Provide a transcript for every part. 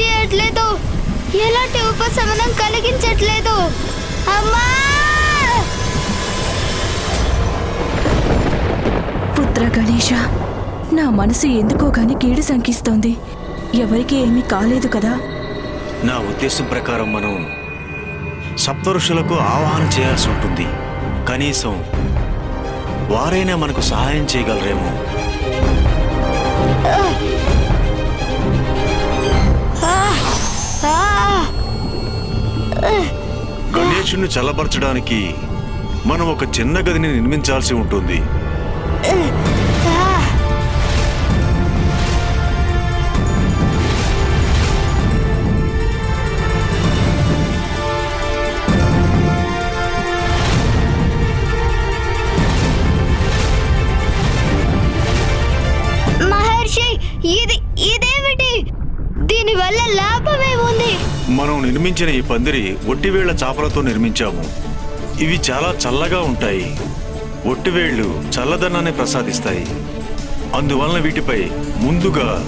చేయట్లేదు ఎలాంటి ఉపశమనం కలిగించట్లేదు. అమ్మా! పుత్ర గణేష నా మనసు ఎందుకో గాని కీడు శంకిస్తోంది. ఎవరికి ఏమీ కాలేదు కదా? నా ఉద్దేశం ప్రకారం మనం సప్తఋషులకు ఆవాహన చేయాల్సి ఉంటుంది. కనీసం వారైనా మనకు సహాయం చేయగలరేమో. గణేశుని చల్లబరచడానికి మనం ఒక చిన్న గదిని నిర్మించాల్సి ఉంటుంది. నిర్మించిన ఈ పందిరి ఒట్టివేళ్ళ చాపలతో నిర్మించాము. ఇవి చాలా చల్లగా ఉంటాయి. ఒట్టివేళ్ళు చల్లదనాన్ని ప్రసాదిస్తాయి. అందువలన వీటిపై ముందుగా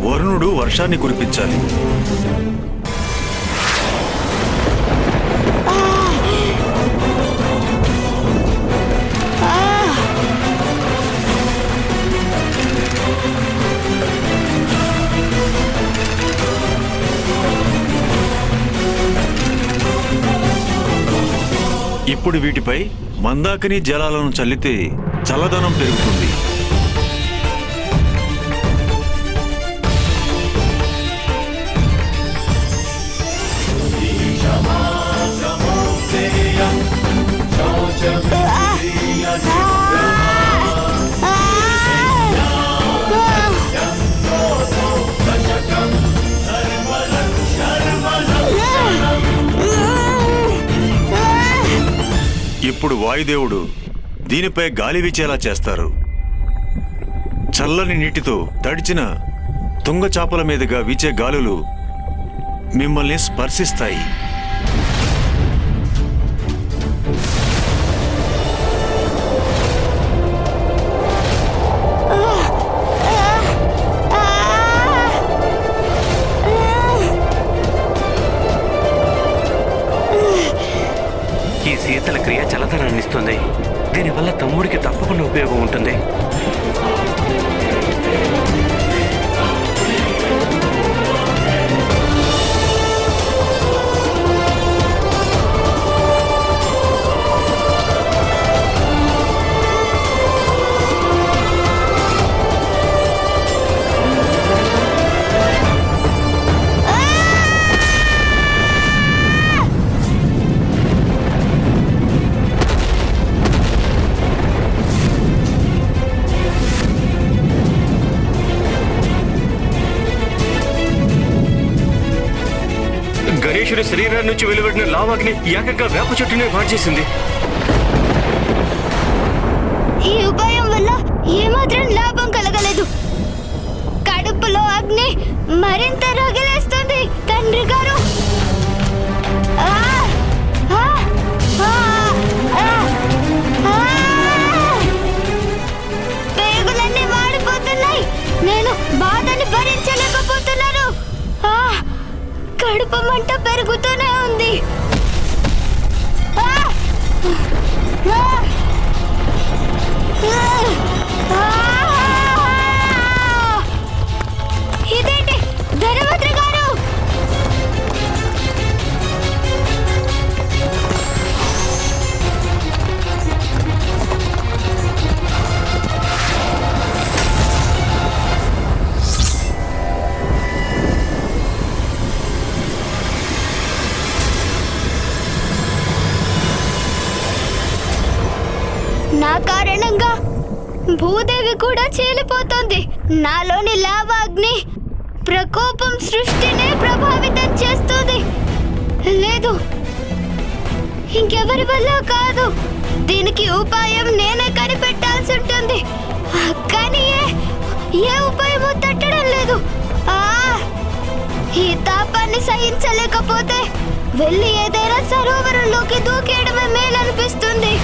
వరుణుడు వర్షాన్ని కురిపించాలి. ఇప్పుడు వీటిపై మందాకిని జలాలను చల్లితే చల్లదనం పెరుగుతుంది. ఇప్పుడు వాయుదేవుడు దీనిపై గాలి వీచేలా చేస్తారు. చల్లని నీటితో తడిచిన తుంగ చాపల మీదుగా వీచే గాలులు మిమ్మల్ని స్పర్శిస్తాయి. మనుషుడి శరీరం నుంచి వెలువడిన లావాగ్ని ఏకంగా వేప చెట్టునే మార్చేసింది ఈ ఉపాయం వల్ల ఏమాత్రం లాభం కలగలేదు. కడుపులో అగ్ని మరింత రగిలేస్తుంది తండ్రి గారు. పేగులన్నీ మాడిపోతున్నాయి. నేను బాధని భరించలేకపోతున్నాను కడుపు మంట పెరుగుతూనే ఉంది ఆ! ఆ! నా కారణంగా భూదేవి కూడా చీలిపోతుంది. నాలోని లావాగ్ని ప్రకోపం సృష్టినే ప్రభావితం చేస్తుంది. లేదు ఇంకెవరి వల్ల కాదు. దీనికి ఉపాయం నేనే కనిపెట్టాల్సి ఉంటుంది. కానీ ఏ ఏ ఉపాయము తట్టడం లేదు. ఆ ఈ తాపాన్ని సహించలేకపోతే వెళ్ళి ఏదైనా సరోవరంలోకి దూకేయడమే మేలనిపిస్తుంది.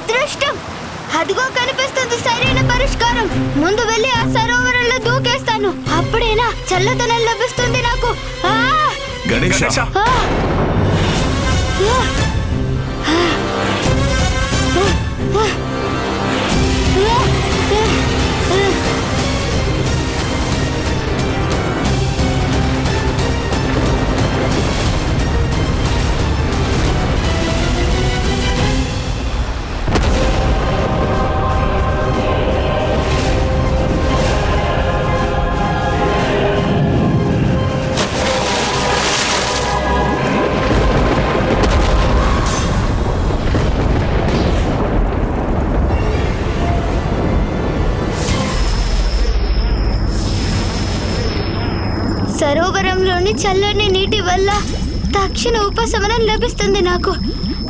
అదృష్టం. అదిగో కనిపిస్తుంది సరైన పరిష్కారం. ముందు వెళ్ళి ఆ సరోవరంలో దూకేస్తాను. అప్పుడేనా చల్లదనం లభిస్తుంది నాకు. ఆ! గణేష. చల్లని నీటి వల్ల తక్షణ ఉపశమనం లభిస్తుంది నాకు.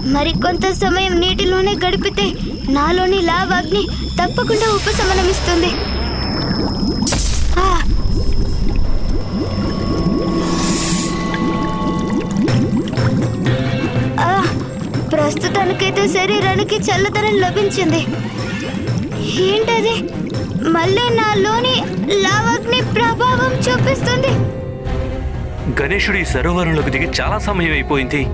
మరి కొంత సమయం నీటిలోనే గడిపితే నాలోని లావాగ్ని తప్పకుండా ఉపశమనం ఇస్తుంది. ఆ, ఆ, ప్రస్తుతానికైతే శరీరానికి చల్లదనం లభించింది. ఏంటది? మళ్ళీ నాలోని లావాగ్ని ప్రభావం చూపిస్తుంది. గణేశుడు ఈ సరోవరంలోకి దిగి చాలా సమయం అయిపోయింది.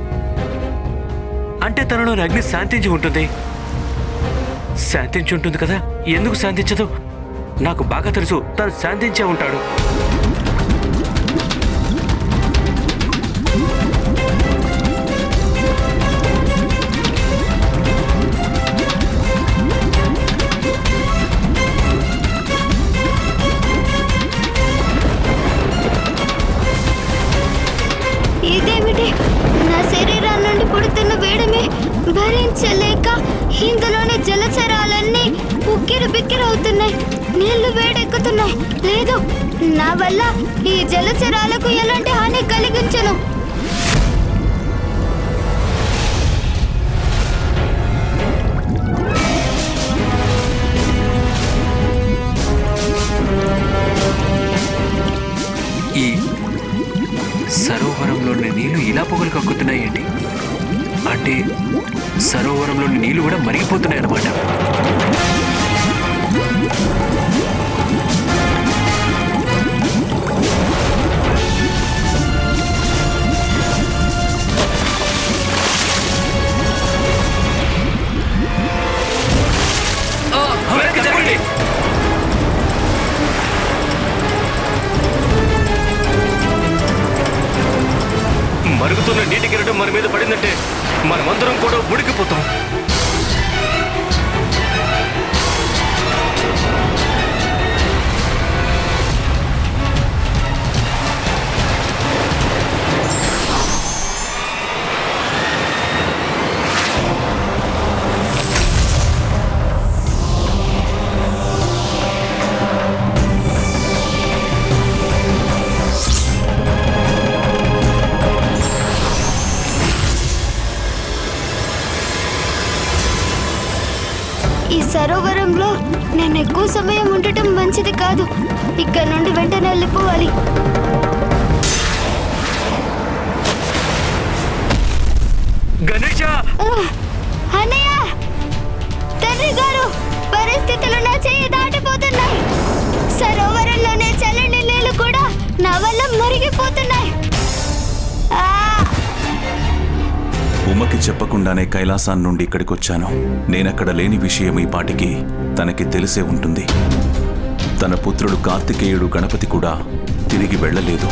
అంటే తనలోని అగ్ని శాంతించి ఉంటుంది. శాంతించి ఉంటుంది కదా? ఎందుకు శాంతించదు? నాకు బాగా తెలుసు తను శాంతించే ఉంటాడు. ఇదేమిటి? నా శరీరం నుండి పుడుతున్న వేడిమి భరించలేక ఇందులోని జలచరాలన్నీ ఉక్కిరి బిక్కిరవుతున్నాయి నీళ్ళు వేడెక్కుతున్నాయి. లేదు నా వల్ల ఈ జలచరాలకు ఎలాంటి హాని కలిగించను. సరోవరంలోని నీళ్ళు ఇలా పొగలు కక్కుతున్నాయండి? అంటే సరోవరంలోని నీళ్ళు కూడా మరిగిపోతున్నాయి అన్నమాట కాదు. ఇక్కడ నుండి వెంటనే వెళ్ళిపోవాలి. గణేష! అన్నయ్య! తండ్రి గారు పరిస్థితులు నా చెయ్యి దాటిపోతున్నాయి. సరోవరంలోనే చల్లని నీళ్ళు కూడా నా వల్ల మరిగిపోతున్నాయి. ఆ! ఉమకి చెప్పకుండానే కైలాసాన్ నుండి ఇక్కడికొచ్చాను. నేనక్కడ లేని విషయం ఈ పాటికి తనకి తెలిసే ఉంటుంది. తన పుత్రుడు కార్తికేయుడు గణపతి కూడా తిరిగి వెళ్ళలేదు.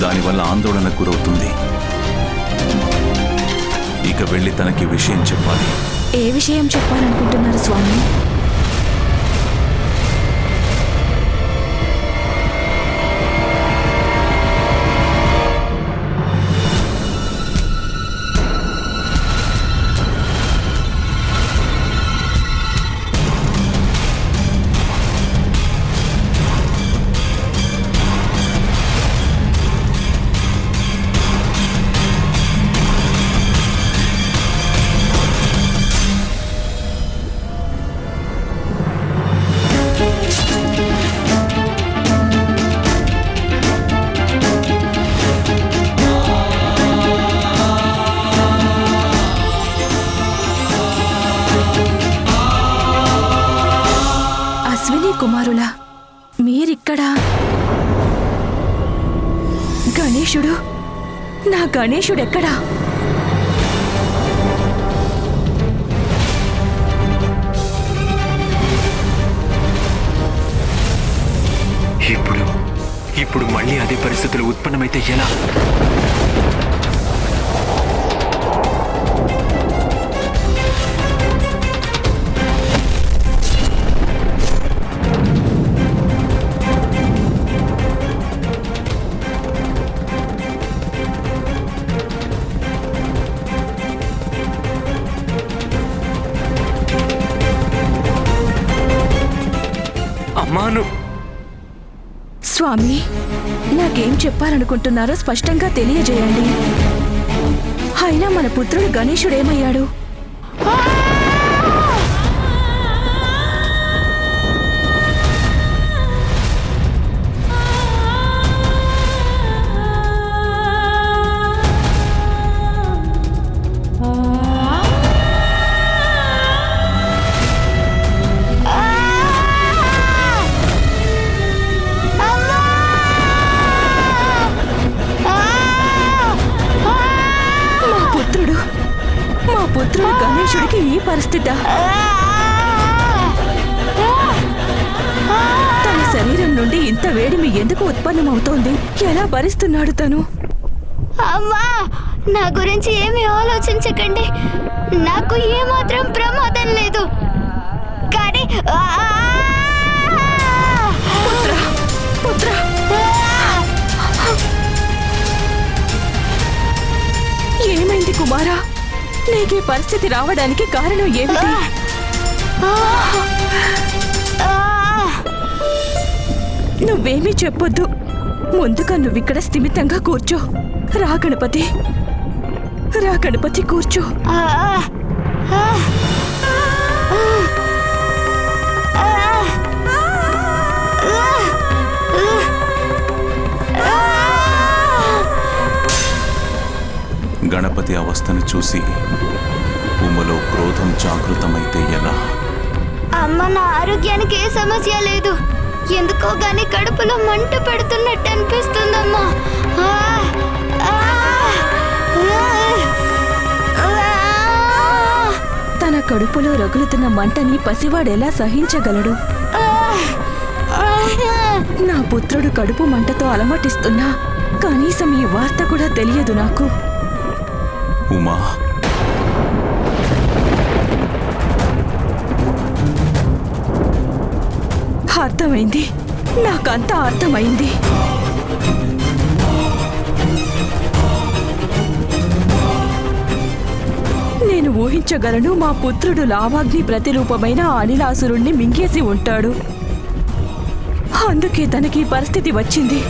దానివల్ల ఆందోళన గురవుతుంది. ఇక వెళ్ళి తనకి విషయం చెప్పాలి. ఏ విషయం చెప్పాలనుకుంటున్నారు స్వామి? గణేశుడు? నా గణేశుడెక్కడా ఇప్పుడు ఇప్పుడు మళ్ళీ అదే పరిస్థితులు ఉత్పన్నమైతే ఎలా? అమ్మాను స్వామి నాకేం చెప్పాలనుకుంటున్నారో స్పష్టంగా తెలియజేయండి. అయినా మన పుత్రుడు గణేశుడేమయ్యాడు? గణేశుడికి ఈ పరిస్థితి. తన శరీరం నుండి ఇంత వేడిమి ఎందుకు ఉత్పన్నమవుతోంది? ఎలా భరిస్తున్నాడు తను? అమ్మా నా గురించి ఏమీ ఆలోచించకండి. నాకు ఏమాత్రం ప్రమాదం లేదు. కానీ ఆ! పుత్ర పుత్ర. ఏమైంది కుమారా? నీకు పరిస్థితి రావడానికి కారణం ఏమిటి? నువ్వేమీ చెప్పొద్దు. ముందుగా నువ్విక్కడ స్థిమితంగా కూర్చో. రా గణపతి. రా గణపతి కూర్చో. గణపతి అవస్థను చూసి ఉమలో క్రోధం జాగృతమైతే ఎలా అమ్మ నా ఆరోగ్యానికి ఏ సమస్య లేదు ఎందుకో గాని కడుపులో మంట పెడుతున్నట్టు అనిపిస్తుందమ్మా ఆ! ఆ! ఆ! తన కడుపులో రగులుతున్న మంటని పసివాడెలా సహించగలడు! నా పుత్రుడు కడుపు మంటతో అలమటిస్తున్నా కనీసం ఈ వార్త కూడా తెలియదు నాకు ఉమా. అర్థమైంది. నాకంతా అర్థమైంది. నేను ఊహించగలను మా పుత్రుడు లావాగ్ని ప్రతిరూపమైన అనిలాసురుణ్ణి మింగేసి ఉంటాడు. అందుకే తనకి పరిస్థితి వచ్చింది.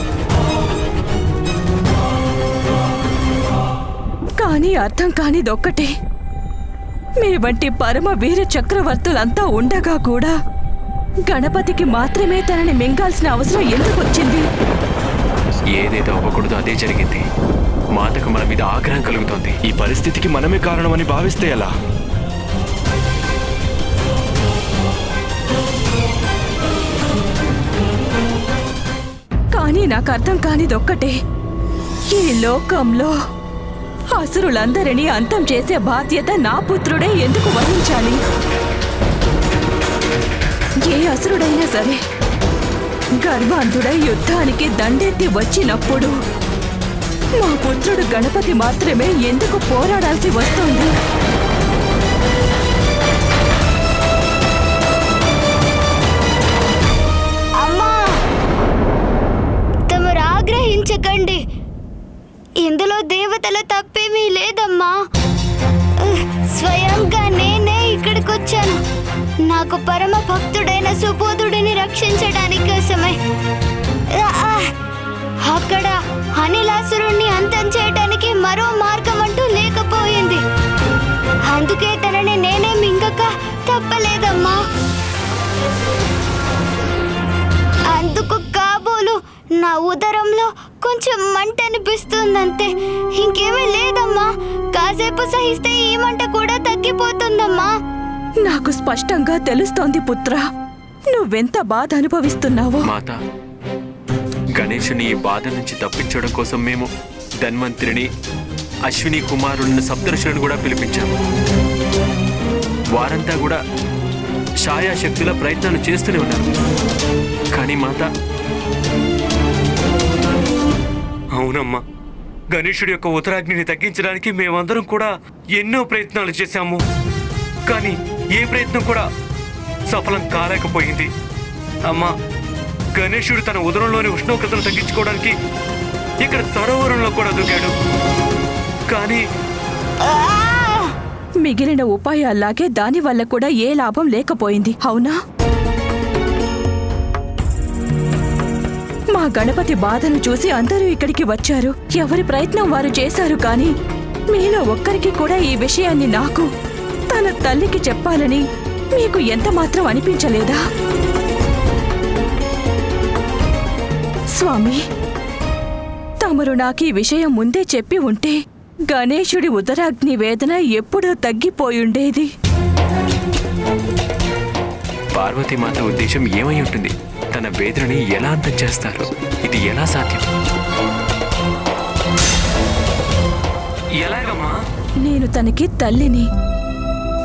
కానీ అర్థం కానిదొక్కటే. మీ వంటి పరమ వీర చక్రవర్తులంతా ఉండగా కూడా గణపతికి మాత్రమే తనని మింగాల్సిన అవసరం ఎందుకు వచ్చింది ఏదైతే అవ్వకూడదో అదే జరిగింది. మాతకు మన మీద ఆగ్రహం కలుగుతోంది. ఈ పరిస్థితికి మనమే కారణమని భావిస్తే ఎలా? కానీ నాకు అర్థం కానిదొక్కటే. ఈ లోకంలో అసురులందరినీ అంతం చేసే బాధ్యత నా పుత్రుడే ఎందుకు వహించాలి? ఏ అసురుడైనా సరే గర్భాంధుడై యుద్ధానికి దండెత్తి వచ్చినప్పుడు మా పుత్రుడు గణపతి మాత్రమే ఎందుకు పోరాడాల్సి వస్తోంది? తమరు ఆగ్రహించకండి. ఇందులో దేవతల తప్పేమీ లేదమ్మా. స్వయంగా నేనే ఇక్కడికి వచ్చాను నాకు పరమ భక్తుడైన సుబోధుడిని రక్షించడానికి కోసమే. అక్కడ అనిలాసురుణ్ణి అంతం చేయడానికి మరో మార్గం అంటూ లేకపోయింది. అందుకే తనని నేనే మింగక తప్పలేదమ్మా. అందుకు కాబోలు నా ఉదరంలో కొంచెం మంట అనిపిస్తుందంతే. ఇంకేమీ లేదమ్మా. కాసేపు సహిస్తే ఈ మంట కూడా తగ్గిపోతుందమ్మా. నాకు స్పష్టంగా తెలుస్తోంది పుత్ర. నువ్వెంత బాధ అనుభవిస్తున్నావో? మాత గణేషుని ఈ బాధ నుంచి తప్పించడం కోసం మేము ధన్వంతరిని అశ్విని కుమారులను సప్తరుషులను కూడా పిలిపించాము వారంతా కూడా ఛాయాశక్తుల ప్రయత్నాలు చేస్తూనే ఉన్నారు కానీ మాత అవునమ్మా. గణేశుడి యొక్క ఉత్తరాగ్నిని తగ్గించడానికి మేమందరం కూడా ఎన్నో ప్రయత్నాలు చేశాము. కానీ ఏ ప్రయత్నం కూడా సఫలం కాలేకపోయింది. అమ్మా గణేశుడు తన ఉదరంలోని ఉష్ణోగ్రతను తగ్గించుకోవడానికి ఇక్కడ సరోవరంలో కూడా దూకాడు కానీ మిగిలిన ఉపాయాల్లాగే దాని వల్ల కూడా ఏ లాభం లేకపోయింది. అవునా? మా గణపతి బాధను చూసి అందరూ ఇక్కడికి వచ్చారు. ఎవరి ప్రయత్నం వారు చేశారు కానీ మీలో ఒక్కరికి కూడా ఈ విషయాన్ని నాకు తన తల్లికి చెప్పాలని మీకు ఎంత మాత్రం అనిపించలేదా? స్వామి తమరు నాకు ఈ విషయం ముందే చెప్పి ఉంటే గణేశుడి ఉదరాగ్ని వేదన ఎప్పుడో తగ్గిపోయుండేది. పార్వతీమాత ఉద్దేశం ఏమై ఉంటుంది? తన వేదనని ఎలా అంతం చేస్తారు? ఇది ఎలా సాధ్యం? ఎలాగమ్మా? నేను తనకి తల్లిని.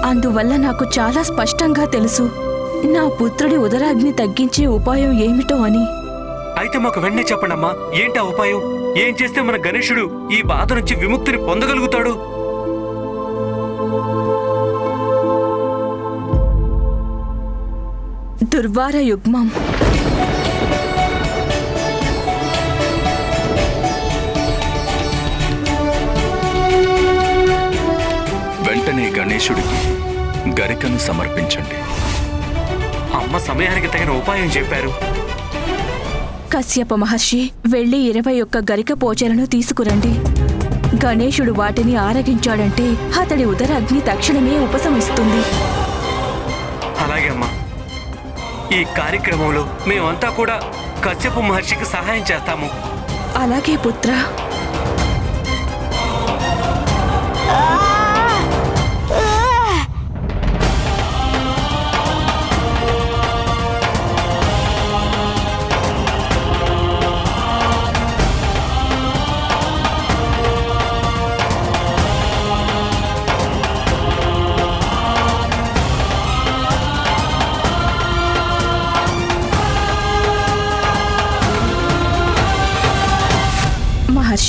అందువల్ల నాకు చాలా స్పష్టంగా తెలుసు. నా పుత్రుడి ఉదరాగ్ని తగ్గించే ఉపాయం ఏమిటో అని. అయితే మాకు వెంటనే చెప్పండమ్మా. ఏంటా ఉపాయం? ఏం చేస్తే మన గణేశుడు ఈ బాధ నుంచి విముక్తిని పొందగలుగుతాడు? దుర్వార యుగ్మం వెంటనే గణేశుడికి గరికను సమర్పించండి. అమ్మ సమయానికి తగిన ఉపాయం చెప్పారు. కశ్యప మహర్షి వెళ్ళి ఇరవై ఒక్క గరిక పోచలను తీసుకురండి. గణేశుడు వాటిని ఆరగించాడంటే అతడి ఉదరాగ్ని తక్షణమే ఉపశమిస్తుంది. అలాగే అమ్మా. ఈ కార్యక్రమంలో మేమంతా కూడా కశ్యప మహర్షికి సహాయం చేస్తాము. అలాగే పుత్ర.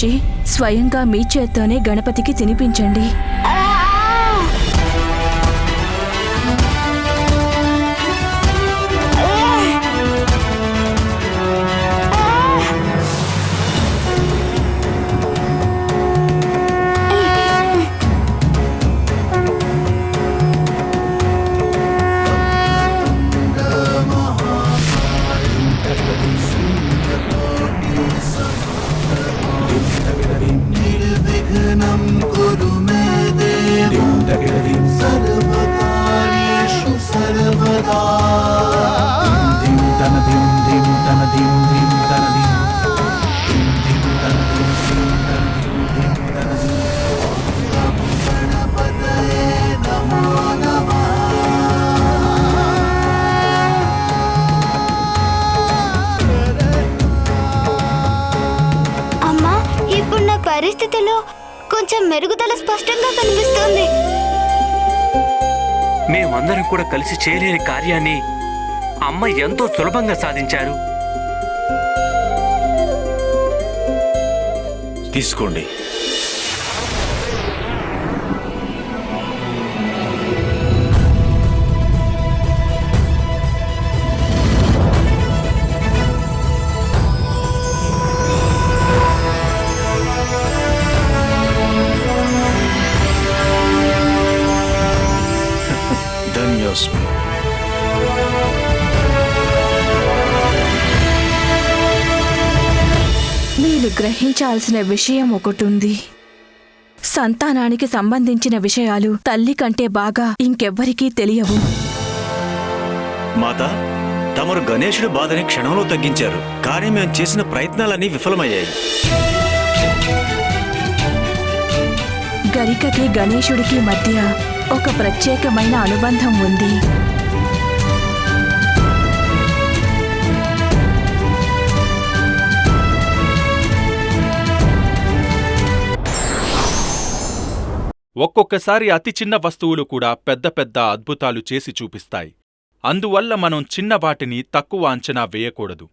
మహర్షి స్వయంగా మీ చేత్తోనే గణపతికి తినిపించండి. కూడా కలిసి చేయలేని కార్యాన్ని అమ్మ ఎంతో సులభంగా సాధించారు. తీసుకోండి. ధన్యోస్మి మీరు గ్రహించాల్సిన విషయం ఒకటుంది. సంతానానికి సంబంధించిన విషయాలు తల్లి కంటే బాగా ఇంకెవ్వరికీ తెలియవు. మాత తమరు గణేశుడి బాధని క్షణంలో తగ్గించారు కానీ మేము చేసిన ప్రయత్నాలన్నీ విఫలమయ్యాయి. గరికకి గణేశుడికి మధ్య ఒక ప్రత్యేకమైన అనుబంధం ఉంది. ఒక్కొక్కసారి అతి చిన్న వస్తువులు కూడా పెద్ద పెద్ద అద్భుతాలు చేసి చూపిస్తాయి. అందువల్ల మనం చిన్న వాటిని తక్కువ అంచనా వేయకూడదు.